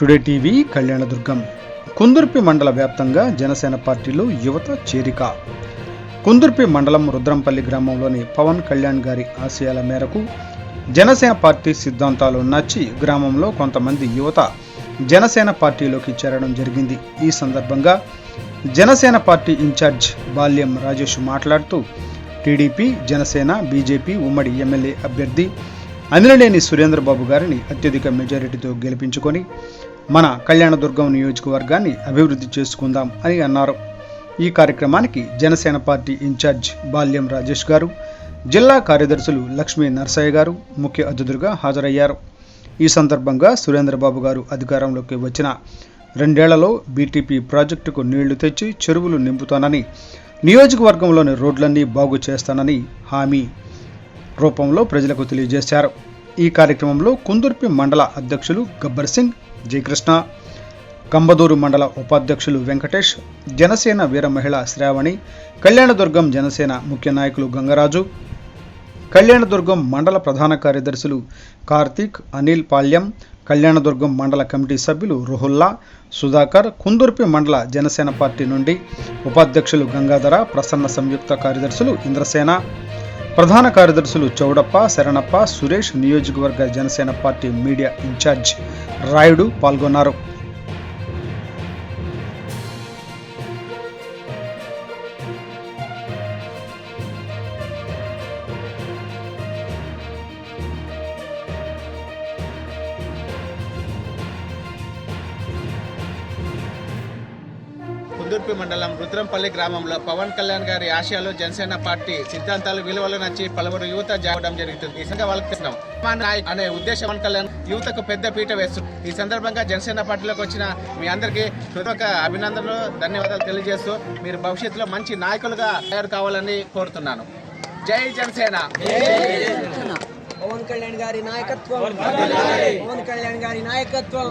Today TV Kalyandurg. Kundurpi మండల వ్యాప్తంగా జనసేన పార్టీలో యువత చేరిక. కుందుర్పి మండలం రుద్రంపల్లి గ్రామంలోని పవన్ కళ్యాణ్ గారి ఆశయాల మేరకు జనసేన పార్టీ సిద్ధాంతాలు నచ్చి గ్రామంలో కొంతమంది యువత జనసేన పార్టీలోకి చేరడం జరిగింది. ఈ సందర్భంగా జనసేన పార్టీ ఇన్ఛార్జ్ బాల్యం రాజేష్ మాట్లాడుతూ టీడీపీ జనసేన బీజేపీ ఉమ్మడి ఎమ్మెల్యే అభ్యర్థి అనిలనేని సురేంద్రబాబు గారిని అత్యధిక మెజారిటీతో గెలిపించుకొని మన కళ్యాణదుర్గం నియోజకవర్గాన్ని అభివృద్ధి చేసుకుందాం అని అన్నారు. ఈ కార్యక్రమానికి జనసేన పార్టీ ఇన్ఛార్జ్ బాల్యం రాజేష్ గారు జిల్లా కార్యదర్శులు లక్ష్మీ నరసయ్య గారు ముఖ్య అతిథులుగా హాజరయ్యారు. ఈ సందర్భంగా సురేంద్రబాబు గారు అధికారంలోకి వచ్చిన రెండేళ్ళలో బీటీపీ ప్రాజెక్టుకు నీళ్ళు తెచ్చి చెరువులు నింపుతానని నియోజకవర్గంలోని రోడ్లన్నీ బాగు చేస్తానని హామీ రూపంలో ప్రజలకు తెలియజేశారు. ఈ కార్యక్రమంలో కుందుర్పి మండల అధ్యక్షులు గబ్బర్ సింగ్ జీకృష్ణ కంబదూరు మండల ఉపాధ్యక్షులు వెంకటేష్ జనసేన వీర మహిళ శ్రావణి కళ్యాణదుర్గం జనసేన ముఖ్య నాయకులు గంగరాజు కళ్యాణదుర్గం మండల ప్రధాన కార్యదర్శులు కార్తీక్ అనిల్ పాల్యం కళ్యాణదుర్గం మండల కమిటీ సభ్యులు రుహుల్లా సుధాకర్ కుందుర్పి మండల జనసేన పార్టీ నుండి ఉపాధ్యక్షులు గంగాధర ప్రసన్న సంయుక్త కార్యదర్శులు ఇంద్రసేన ప్రధాన కార్యదర్శులు చౌడప్ప శరణప్ప సురేష్ నియోజకవర్గ Janasena party media in charge Rayudu పాల్గొన్నారు. కుందుర్పి మండలం రుద్రంపల్లి గ్రామంలో పవన్ కళ్యాణ్ గారి ఆశయాలు జనసేన పార్టీ సిద్ధాంతాలు విలువలు నచ్చి పలువురు యువత జావడం జరుగుతుంది. ఈ వాళ్ళకి నాయక్ అనే ఉద్దేశం పవన్ కళ్యాణ్ యువతకు పెద్ద పీట వేస్తుంది ఈ సందర్భంగా జనసేన పార్టీలోకి వచ్చిన మీ అందరికీ హృదయపూర్వక అభినందనలు ధన్యవాదాలు తెలియజేస్తూ మీరు భవిష్యత్తులో మంచి నాయకులుగా తయారు కావాలని కోరుతున్నాను. జై జనసేన! పవన్ కళ్యాణ్ గారి నాయకత్వం. పవన్ కళ్యాణ్ గారి నాయకత్వం.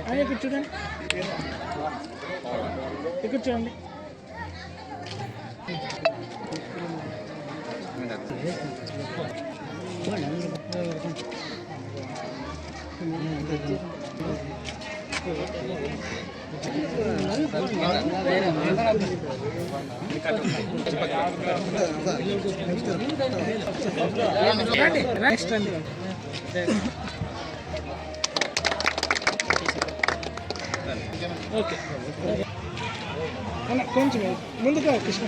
ఇక్కడ చూడండి. ఇక్కడ చూడండి. నెక్స్ట్ అండి ఓకే. కొంచెం ముందుగా కృష్ణ.